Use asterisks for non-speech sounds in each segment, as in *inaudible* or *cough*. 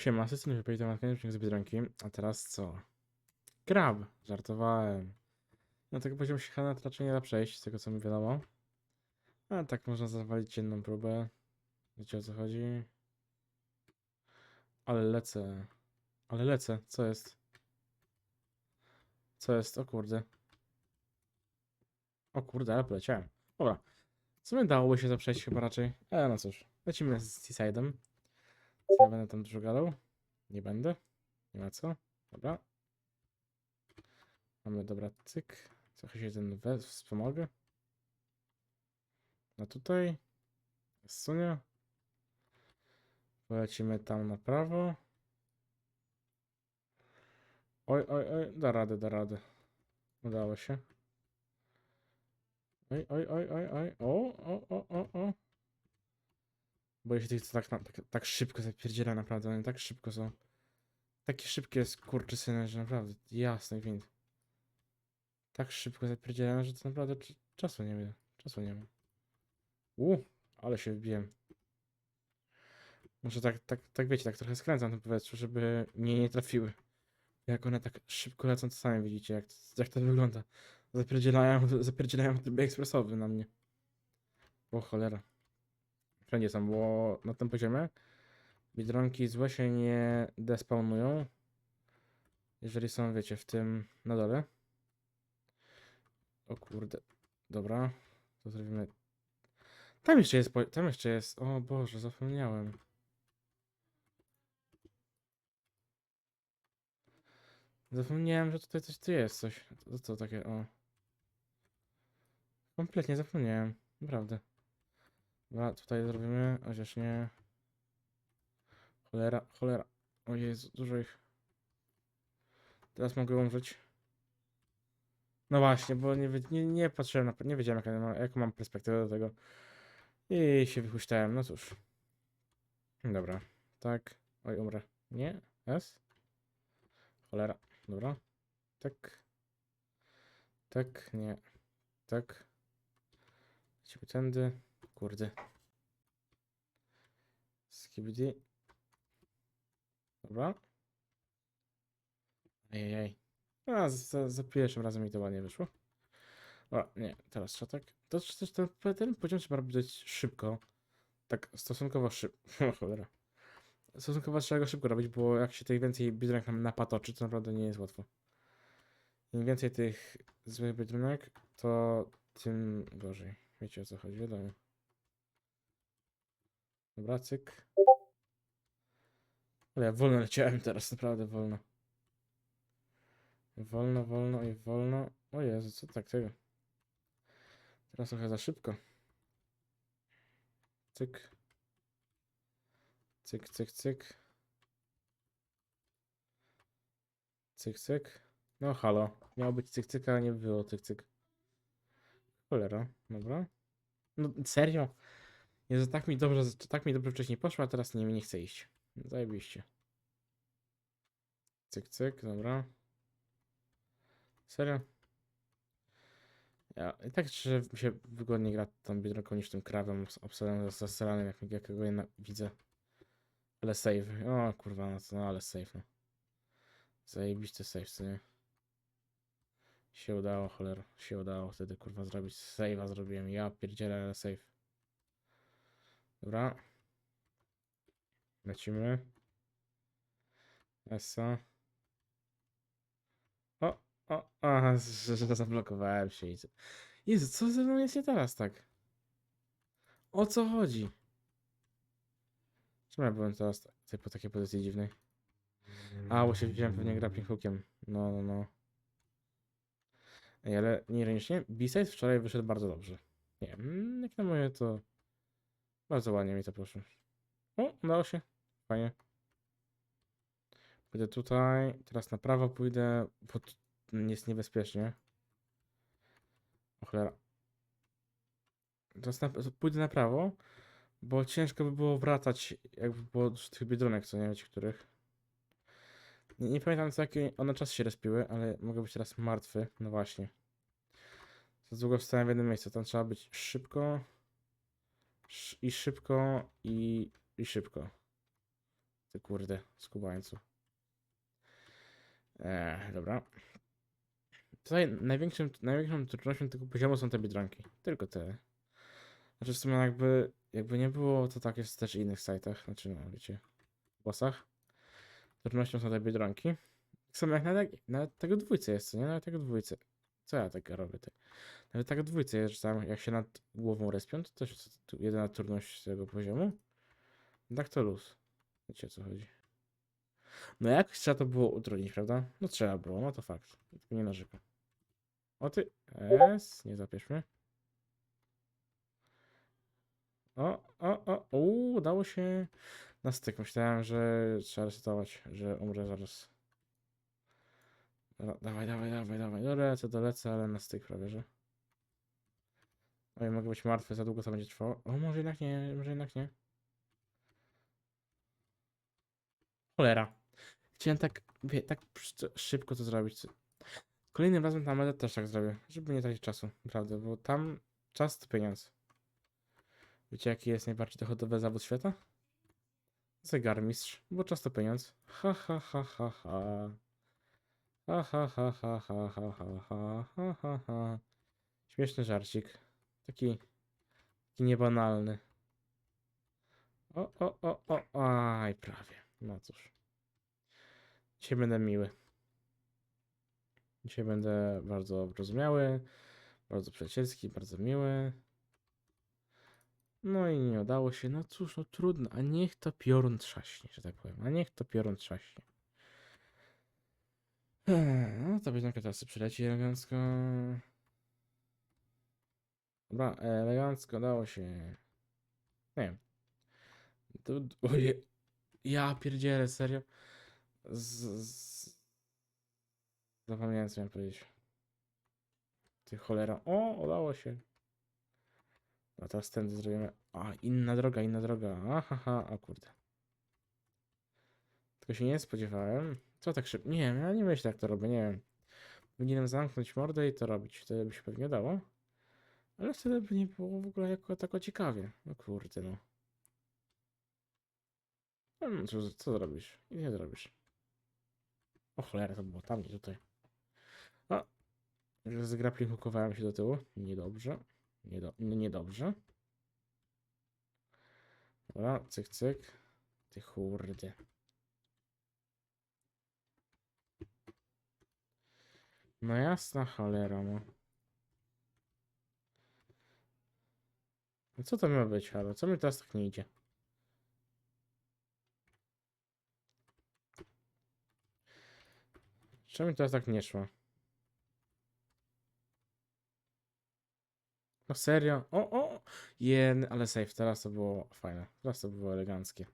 Siema, system wypowiedzi temat koniecznych z Biedronki. A teraz co? Grab! Żartowałem. No tego poziomu się to raczej nie da przejść, z tego co mi wiadomo. A tak można zawalić jedną próbę. Wiecie o co chodzi? Ale lecę. Ale lecę. Co jest? Co jest? O kurde. O kurde, ale poleciałem. Dobra. W sumie dałoby się to przejść chyba raczej. Ale no cóż. Lecimy z Seaside'em. Co ja będę tam dużo gadał? Nie będę. Nie ma co. Dobra. Mamy, dobra, cyk. Trochę się ten wspomogę. No tutaj. Sunie. Polecimy tam na prawo. Oj, oj, oj. Da radę, da radę. Udało się. Oj, oj, oj, oj, oj. O, o, o, o, o. Boję się tych, co tak, tak, tak szybko zapierdziela naprawdę, one tak szybko są. Takie szybkie skurczysyny, że naprawdę jasny gwint. Tak szybko zapierdzielają, że to naprawdę cz- czasu nie wiem. Czasu nie ma. U, ale się wbiłem. Może tak, tak, tak wiecie, tak trochę skręcam tym powietrzu, żeby mnie nie trafiły. Jak one tak szybko lecą, to sami widzicie, jak, jak to wygląda. Zapierdzielają, zapierdzielają w trybie ekspresowym na mnie. O cholera. Wszędzie są, bo na tym poziomie biedronki złe się nie despawnują. Jeżeli są, wiecie, w tym na dole. O kurde. Dobra. To zrobimy. Tam jeszcze jest. Tam jeszcze jest. O Boże, zapomniałem. Zapomniałem, że tutaj coś tu jest, coś. To co takie, o. Kompletnie zapomniałem. Naprawdę. Dobra, tutaj zrobimy, chociaż nie. Cholera, cholera. O Jezu, dużo ich. Teraz mogę umrzeć. No właśnie, bo nie, nie, nie patrzyłem na, nie wiedziałem jaka mam, jaką mam perspektywę do tego. I się wychuśtałem, no cóż. Dobra, tak. Oj, umrę. Nie? S? Cholera, dobra. Tak. Tak, nie. Tak. Lecimy tędy. Kurde. Skibidi. Dobra. Ejej. A, za, za pierwszym razem mi to ładnie wyszło. O, nie, teraz trzeba tak. To też ten, ten poziom trzeba robić dość szybko. Tak stosunkowo szybko. *laughs* cholera. Stosunkowo trzeba go szybko robić, bo jak się tych więcej biedronek nam napatoczy, to naprawdę nie jest łatwo. Im więcej tych złych biedronek, to tym gorzej. Wiecie o co chodzi, wiadomo. Dobra, cyk. Ale ja wolno leciałem teraz, naprawdę wolno. Wolno, wolno i wolno. O Jezu, co tak tego? Teraz trochę za szybko. Cyk. Cyk, cyk, cyk. Cyk, cyk. No halo. Miało być cyk, cyk, ale nie było cyk, cyk. Cholera, dobra. No serio? Jezu, tak mi dobrze, tak mi dobrze wcześniej poszło, a teraz nie, nie chcę iść. Zajebiście. Cyk, cyk, dobra. Serio? Ja i tak szczerze mi się wygodniej gra tą biedronką niż tym krawem obs- obsadzonym zasranym, jak, jakiego ja widzę. Ale save. O kurwa, no, no ale save, no. Zajebisty save, co nie? Się udało, cholera. Się udało wtedy, kurwa, zrobić save'a zrobiłem. Ja pierdzielę, ale save. Dobra. Lecimy. Esa. O, o, że zablokowałem się. Jezu, co ze mną jest nie teraz tak? O co chodzi? Czemu ja byłem teraz tutaj po takiej pozycji dziwnej? A, bo się wziąłem pewnie grappling hookiem. No, no, no. Ej, ale nieironicznie, B-side wczoraj wyszedł bardzo dobrze. Nie wiem, jak na moje to... Bardzo ładnie mi to poszło. O, udało się. Fajnie. Pójdę tutaj, teraz na prawo pójdę, bo jest niebezpiecznie. O cholera. Teraz na, pójdę na prawo, bo ciężko by było wracać, jakby było z tych biedronek, co nie wiecie, których. Nie, nie pamiętam co jakie one czas się respiły, ale mogę być teraz martwy. No właśnie. Za długo wstałem w jednym miejscu, tam trzeba być szybko. I szybko, i, i szybko. Ty kurde, skubańcu. Eee, dobra. Tutaj największym, największą trudnością tego poziomu są te biedronki. Tylko te. Znaczy w sumie jakby, jakby nie było, to tak jest też w innych sajtach. Znaczy no wiecie, w bossach. Trudnością są te biedronki. Tak jak nawet, nawet tego dwójce jest, nie? Nawet tego dwójce. Co ja tak robię? Ty? Nawet tego dwójce jest, że tam jak się nad głową respią, to też jest jedyna trudność tego poziomu. Tak to luz. Wiecie o co chodzi. No jakoś trzeba to było utrudnić, prawda? No trzeba było, no to fakt. Nie narzekam. O ty, es, nie zapiesz mnie. O, o, o, uuu, udało się na styk. Myślałem, że trzeba resetować, że umrę zaraz. Dobra, dawaj, dawaj, dawaj, dawaj. Dolecę, dolecę, ale na styk prawie, że. Oj, mogę być martwy, za długo to będzie trwało. O, może jednak nie, może jednak nie. Cholera. Chciałem tak, wie, tak sz- szybko to zrobić. Kolejnym razem na medę też tak zrobię, żeby nie tracić czasu, naprawdę, bo tam czas to pieniądz. Wiecie, jaki jest najbardziej dochodowy zawód świata? Zegarmistrz, bo czas to pieniądz. Ha, ha, ha, ha, ha. Ha, ha, ha, ha, ha, ha, ha, ha, ha, ha. Śmieszny żarcik. Taki, taki niebanalny. O, o, o, o, aj, prawie. No cóż. Dzisiaj będę miły. Dzisiaj będę bardzo wyrozumiały, bardzo przyjacielski, bardzo miły. No i nie udało się. No cóż, no trudno. A niech to piorun trzaśnie, że tak powiem. A niech to piorun trzaśnie. Ech, No to będzie teraz przyleci elegancko. Dobra, elegancko udało się. Nie wiem. To, oje, ja pierdzielę, serio. Z, z... Zapomniałem co miałem powiedzieć. Ty cholera. O, udało się. No teraz tędy zrobimy. A, inna droga, inna droga. Ahaha, o kurde. Tylko się nie spodziewałem. Co tak szybko? Nie wiem, ja nie myślę jak to robię, nie wiem. Powinienem zamknąć mordę i to robić. Wtedy by się pewnie dało. Ale wtedy by nie było w ogóle jako tako ciekawie. No kurde, no. No, co, co zrobisz? I nie zrobisz. O cholera, to było tam, nie tutaj. A, zgraplikowałem się do tyłu. Niedobrze. Niedo no niedobrze. Dobra, cyk, cyk. Ty churde. No jasna cholera, no. No Co to ma być, halo? Co mi teraz tak nie idzie? Czemu mi teraz tak nie szło? No serio? O, o! Jen, ale safe, teraz to było fajne. Teraz to było eleganckie.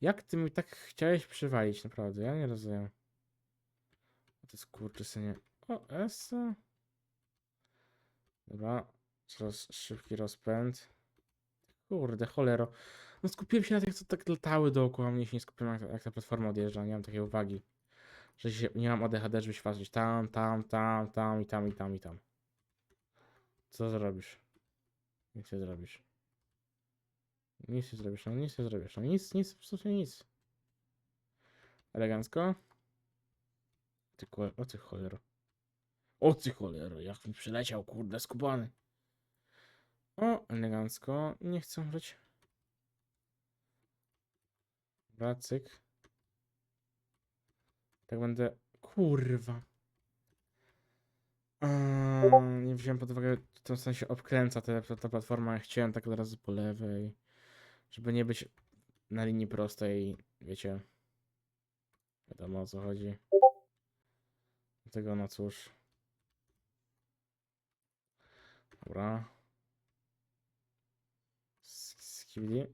Jak ty mi tak chciałeś przywalić, naprawdę? Ja nie rozumiem. To jest kurczę synie. O, Esa. Dobra. Coraz szybki rozpęd. Kurde, cholero. No skupiłem się na tych, co tak latały dookoła mnie, się nie skupiłem, jak, jak ta platforma odjeżdża. Nie mam takiej uwagi. Że się, nie mam ADHD, żeby się patrzeć tam, tam, tam, tam i tam, i tam, i tam. Co zrobisz? Nic nie zrobisz. Nic nie zrobisz, no nic nie zrobisz. No nic, nic, absolutnie nic. Elegancko. Ty, o ty cholero. O ty cholero, jak mi przyleciał, kurde, skubany. O, elegancko. Nie chcę umrzeć. Dobra, cyk. Tak będę... Kurwa. Nie wziąłem pod uwagę, w tym sensie obkręca ta, ta, ta platforma. Chciałem tak od razu po lewej, żeby nie być na linii prostej, wiecie. Wiadomo o co chodzi. Dlatego no cóż. Dobra. Skibidi.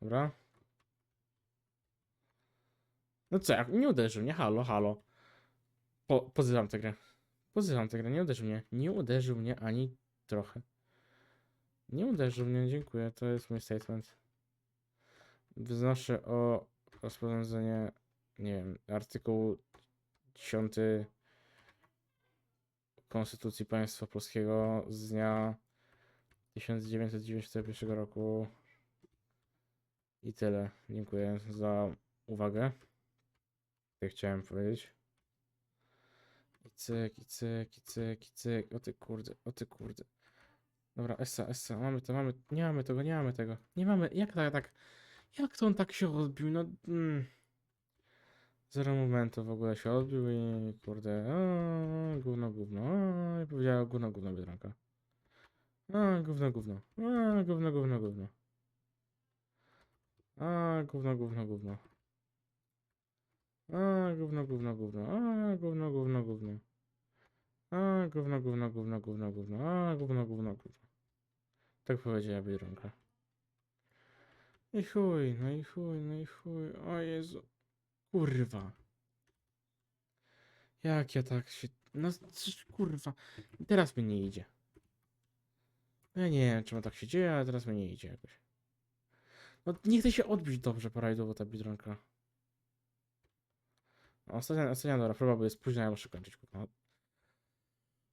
Dobra. No co, jak nie uderzył mnie, halo, halo. Po, pozywam tę grę. Pozywam tę grę, nie uderzył mnie. Nie uderzył mnie ani trochę. Nie uderzył mnie, dziękuję, to jest mój statement. Wznoszę o rozporządzenie, nie wiem, artykuł 10 Konstytucji Państwa Polskiego z dnia 1991 roku. I tyle. Dziękuję za uwagę. Tak chciałem powiedzieć. I cyk, i cyk, i cyk, i cyk. O ty kurde, o ty kurde. Dobra, Essa, Essa, mamy to, mamy. Nie mamy tego, nie mamy tego. Nie mamy. Jak tak, tak. Jak to on tak się odbił? No. Mm. Zero momentu w ogóle się odbił i kurde. O, gówno, gówno. O, i powiedziała gówno, gówno, biedronka. A, gówno, gówno. A, gówno, gówno, gówno. A, gówno, gówno, gówno. A, gówno, gówno, gówno. A, gówno, gówno, gówno. A, gówno, gówno, gówno, gówno, gówno. A, gówno, gówno, gówno. Tak powiedziała Biedronka. I chuj, no i chuj, no i chuj. O Jezu. Kurwa. Jak ja tak się... No, coś, kurwa. Teraz mi nie idzie. Ja nie wiem, czemu tak się dzieje, ale teraz mi nie idzie jakoś. No, nie chce się odbić dobrze parajdowo ta Biedronka. Ostatnia, ostatnia dobra próba, bo jest ja muszę kończyć. kurwa.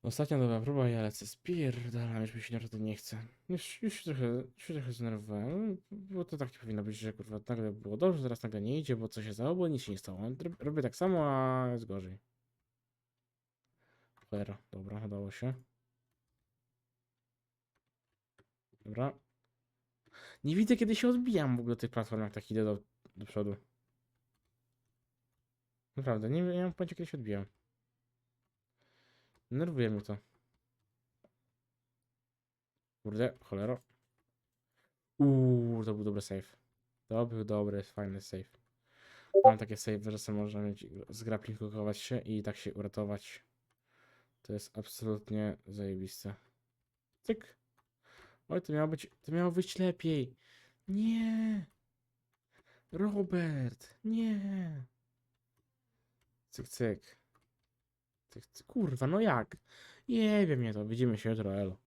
Ostatnia dobra próba, ja lecę spierdalam, już mi się naprawdę nie chce. Już, już się trochę, już się trochę zdenerwowałem, bo to tak nie powinno być, że kurwa nagle było dobrze, teraz nagle nie idzie, bo coś się stało, bo nic się nie stało. Rob- Robię tak samo, a jest gorzej. Cholera, dobra, udało się. Dobra. Nie widzę, kiedy się odbijam w ogóle tych platform, jak tak idę do, do przodu. Naprawdę, nie, nie mam pojęcia, kiedy się odbijam. Nerwuje mnie to. Kurde, cholero. Uuu, to był dobry save. To był dobry, fajny save. Mam takie save, że sobie można mieć, zgraplinkować się i tak się uratować. To jest absolutnie zajebiste. Cyk. Oj, to miało być, to miało wyjść lepiej. Nie. Robert, nie. Cyk, cyk. Kurwa, no jak? Nie wiem, nie to. Widzimy się jutro, elo.